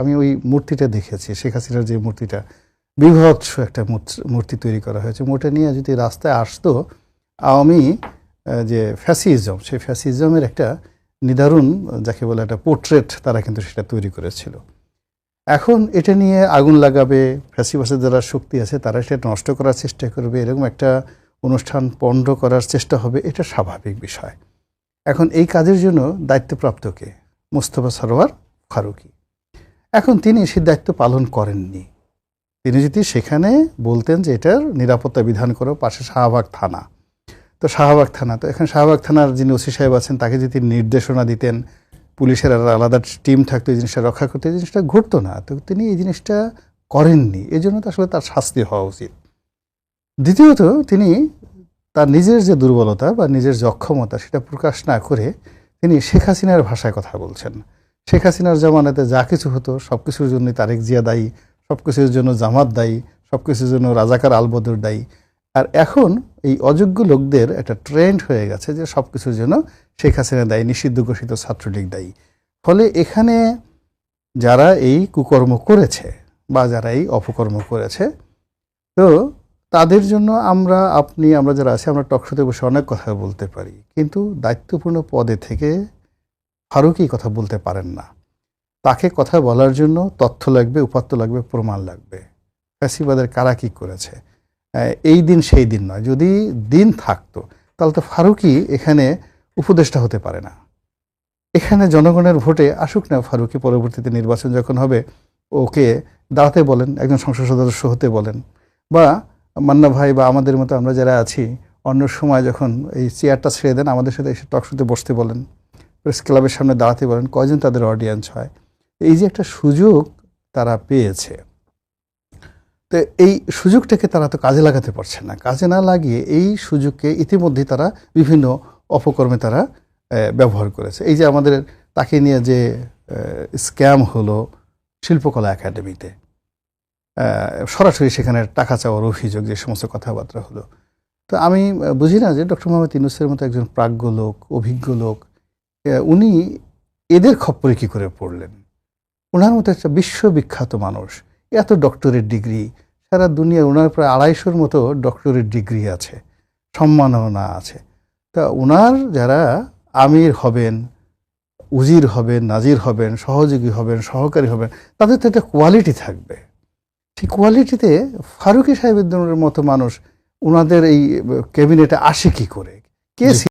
আমি ওই মূর্তিটা দেখেছি, শেখ হাসিনার যে মূর্তিটা, বিভৎস একটা মূর্তি তৈরি করা হয়েছে। মোটা নিয়ে যদি রাস্তায় আসতো আওয়ামী যে ফ্যাসিজম, সেই ফ্যাসিজমের একটা নিদারুণ, যাকে বলে একটা পোর্ট্রেট, তারা কিন্তু সেটা তৈরি করেছিল। এখন এটা নিয়ে আগুন লাগাবে ফ্যাসিবাসের যারা শক্তি আছে, তারা সেটা নষ্ট করার চেষ্টা করবে, এরকম একটা অনুষ্ঠান পণ্ড করার চেষ্টা হবে, এটা স্বাভাবিক বিষয়। এখন এই কাজের জন্য দায়িত্বপ্রাপ্ত কে? মোস্তফা সরোয়ার ফারুকি। এখন তিনি সেই দায়িত্ব পালন করেননি। তিনি যদি সেখানে বলতেন যে এটার নিরাপত্তা বিধান করো, পাশে শাহবাগ থানা। তো শাহবাগ থানা, তো এখন শাহবাগ থানার যিনি ওসি সাহেব আছেন, তাকে যদি নির্দেশনা দিতেন, পুলিশের আর আলাদা টিম থাকতো, এই জিনিসটা রক্ষা করতে, এই জিনিসটা ঘটতো না। তো তিনি এই জিনিসটা করেননি। এই জন্য তো আসলে তার শাস্তি হওয়া উচিত। দ্বিতীয়ত, তিনি তার নিজের যে দুর্বলতা বা নিজের যে অক্ষমতা সেটা প্রকাশ না করে তিনি শেখ হাসিনার ভাষায় কথা বলছেন। শেখ হাসিনার জামানাতে যা কিছু হতো, সব কিছুর জন্য তারেক জিয়া দায়ী, সব কিছুর জন্য জামাত দায়ী, সব কিছুর জন্য রাজাকার আলবদর দায়ী। আর এখন এই অযোগ্য লোকদের একটা ট্রেন্ড হয়ে গেছে যে সব কিছুর জন্য শেখ হাসিনা দায়ী, নিষিদ্ধ ঘোষিত ছাত্রলীগ দায়ী। ফলে এখানে যারা এই কুকর্ম করেছে বা যারা এই অপকর্ম করেছে, তো তাদের জন্য আমরা, আপনি, আমরা যারা আছি, আমরা টকশোতে বসে অনেক কথা বলতে পারি। কিন্তু দায়িত্বপূর্ণ পদে থেকে ফারুকই কথা বলতে পারেন না। তাকে কথা বলার জন্য তথ্য লাগবে, উপাত্ত লাগবে, প্রমাণ লাগবে। ফ্যাসিবাদের কারা কি করেছে? এই দিন সেই দিন নয়। যদি দিন থাকতো, তাহলে তো ফারুকই এখানে উপদেষ্টা হতে পারে না। এখানে জনগণের ভোটে আসুক না ফারুকি পরবর্তীতে নির্বাচন যখন হবে, ওকে দাঁড়াতে বলেন, একজন সংসদ সদস্য হতে বলেন। বা মান্না ভাই বা আমাদের মতো আমরা যারা আছি, অন্য সময় যখন এই চেয়ারটা ছেড়ে দেন, আমাদের সাথে এসে টকশোতে বসতে বলেন। প্রেস ক্লাবের সামনে দাঁড়াতে পারেন কয়জন তাদের অডিয়েন্স হয়। এই যে একটা সুযোগ তারা পেয়েছে। তো এই সুযোগটাকে তারা তো কাজে লাগাতে পারছে না। কাজে না লাগিয়ে এই সুযোগকে ইতিমধ্যে তারা বিভিন্ন অপকর্মে তারা ব্যবহার করেছে। এই যে আমাদের তাকে নিয়ে যে স্ক্যাম হলো শিল্পকলা একাডেমিতে সরাসরি সেখানে টাকা চাওয়ার অভিযোগ, যে সমস্ত কথাবার্তা হলো। তো আমি বুঝি না যে ডক্টর মোহাম্মদ ইউনুসের মতো একজন প্রাজ্ঞ লোক, অভিজ্ঞ লোক উনি এদের খপ্পরে কী করে পড়লেন? ওনার মতো একটা বিশ্ববিখ্যাত মানুষ, এত ডক্টরেট ডিগ্রি সারা দুনিয়ার ওনার প্রায় আড়াইশোর মতো ডক্টরেট ডিগ্রি আছে, সম্মাননা আছে। তা ওনার যারা আমির হবেন, উজির হবেন, নাজির হবেন, সহযোগী হবেন, সহকারী হবেন, তাদের তো একটা কোয়ালিটি থাকবে। সেই কোয়ালিটিতে ফারুকি সাহেবের মতো মানুষ ওনাদের এই ক্যাবিনেটে আসে কি করে? কে